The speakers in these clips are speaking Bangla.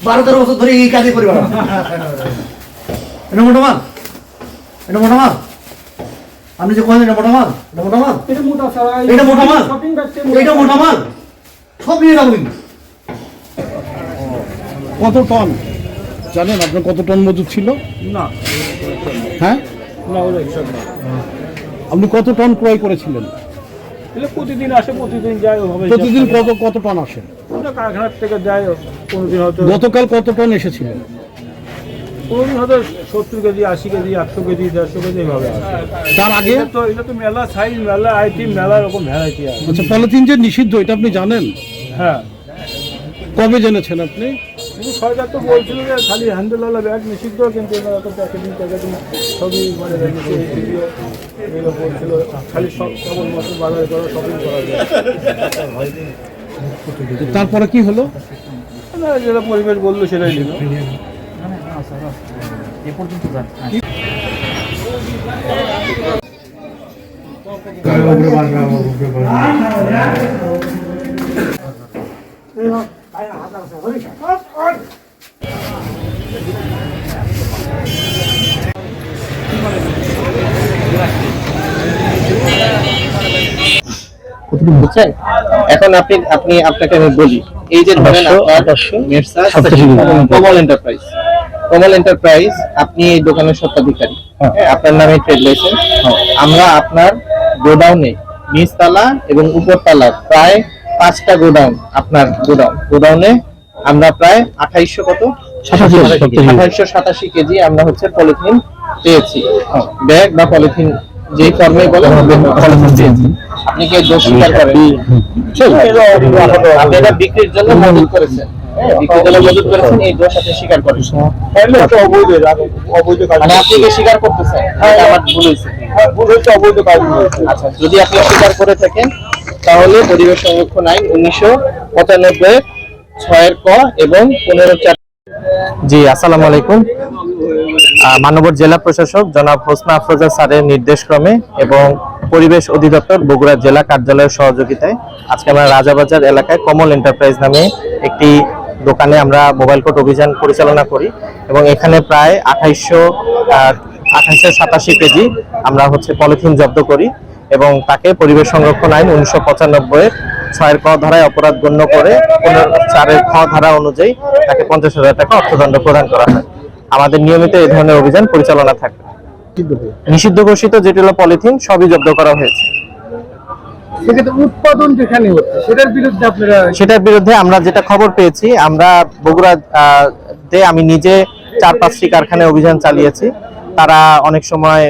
বারো তেরো বছর ধরে এই কাজে করি বেড়ান এটা মোটা মাল এটা মোটা মাল আপনি যে কয়েন এটা মোটা মাল এটা মোটা মাল এটা মোটা এটা মোটা মাল এটা মোটা মাল সব নিয়ে যাব কিন্তু। কত টন? জানেন আপনার কত টন মজুদ ছিল? না। হ্যাঁ? না আপনি কত টন ক্রয় করেছিলেন? এলে প্রতিদিন আসে প্রতিদিন যায় ওভাবে প্রতিদিন কত কত টন আসে? কারখানার থেকে যায় কোনোদিন হয়তো গতকাল কত টন কোনোদিন হয়তো সত্তর কেজি আশি কেজি একশো কেজি দেড়শো কেজি এইভাবে তার আগে? তো এটা তো মেলা সাইজ মেলা আইটেম মেলা রকম ভ্যারাইটি আছে। আচ্ছা পলিথিন যে নিষিদ্ধ এটা আপনি জানেন? হ্যাঁ। কবে জেনেছেন আপনি? কিন্তু সরকার তো বলছিল যে খালি হ্যান্ডেলওয়ালা ব্যাগ নিষিদ্ধ কিন্তু এনারা তো প্যাকেটিং প্যাকেটিং সবই মানে এগুলো বলছিল খালি সব বাজার করা শপিং করা যায়। তারপরে কি হলো? না, যেটা পরিবেশ বলল সেটাই নিল বুঝছেন এখন আপনি আপনি আপনাকে আমি বলি এই যে ধরেন কমল এন্টারপ্রাইজ কমল এন্টারপ্রাইজ আপনি এই দোকানের স্বত্বাধিকারী। হ্যাঁ, আপনার নামে ট্রেড লাইসেন্স আমরা আপনার গোডাউনে নিচতলা এবং উপরতলা প্রায় পাঁচটা গোডাউন আপনার গোডাউন। গোডাউনে আমরা প্রায় আঠাইশশো কত? আঠাইশশো সাতাশি। কেজি আমরা হচ্ছে পলিথিন পেয়েছি। ব্যাগ বা পলিথিন যে ফর্মে বলে পলিথিন পেয়েছি। আপনি কি দোষ স্বীকার করেন? আপনি এটা বিক্রির জন্য মজুত করেছেন। হ্যাঁ, করেছেন মানে আপনি কি স্বীকার করতেছেন আমার ভুল হয়েছে। ভুল অবৈধ কাজ আচ্ছা যদি আপনি স্বীকার করে থাকেন তাহলে পরিবেশ সংরক্ষণ আইন উনিশশো পঁচানব্বই ছয়ের ক এবং পনেরো চার জি আসসালামু আলাইকুম। মানবর জেলা প্রশাসক জনাব হোসনা আফরোজা স্যারের নির্দেশক্রমে এবং পরিবেশ অধিদপ্তর বগুড়া জেলা কার্যালয়ের সহযোগিতায় আজকে আমরা রাজাবাজার এলাকায় কমল এন্টারপ্রাইজ নামে একটি দোকানে আমরা মোবাইল কোর্ট অভিযান পরিচালনা করি এবং এখানে প্রায় আঠাইশশো আঠাইশশো সাতাশি কেজি আমরা হচ্ছে পলিথিন জব্দ করি এবং তাকে পরিবেশ সংরক্ষণ আইন উনিশশো পঁচানব্বই ছয়ের ক ধারায় অপরাধ গণ্য করে চারের খ ধারা অনুযায়ী তাকে পঞ্চাশ হাজার টাকা অর্থদণ্ড প্রদান করা হয়। আমাদের নিয়মিত এই ধরনের অভিযান পরিচালনা থাকে নিষিদ্ধ ঘোষিত যেটি হলো পলিথিন সবই জব্দ করা হয়েছে। উৎপাদন যেখানে হচ্ছে সেটার বিরুদ্ধে আপনারা সেটার বিরুদ্ধে আমরা যেটা খবর পেয়েছি আমরা বগুড়া তে আমি নিজে চার পাঁচটি কারখানায় অভিযান চালিয়েছি। তারা অনেক সময়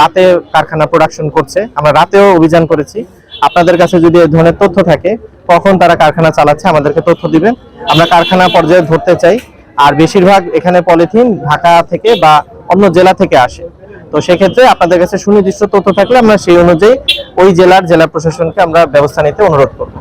রাতে কারখানা প্রোডাকশন করছে। আমরা রাতেও অভিযান করেছি। আপনাদের কাছে যদি এই ধরনের তথ্য থাকে কখন তারা কারখানা চালাচ্ছে আমাদেরকে তথ্য দিবেন। আমরা কারখানা পর্যায়ে ধরতে চাই। আর বেশিরভাগ এখানে পলিথিন ঢাকা থেকে বা অন্য জেলা থেকে আসে। তো সেক্ষেত্রে আপনাদের কাছে সুনির্দিষ্ট তথ্য থাকলে আমরা সেই অনুযায়ী ওই জেলার জেলা প্রশাসনকে আমরা ব্যবস্থা নিতে অনুরোধ করব।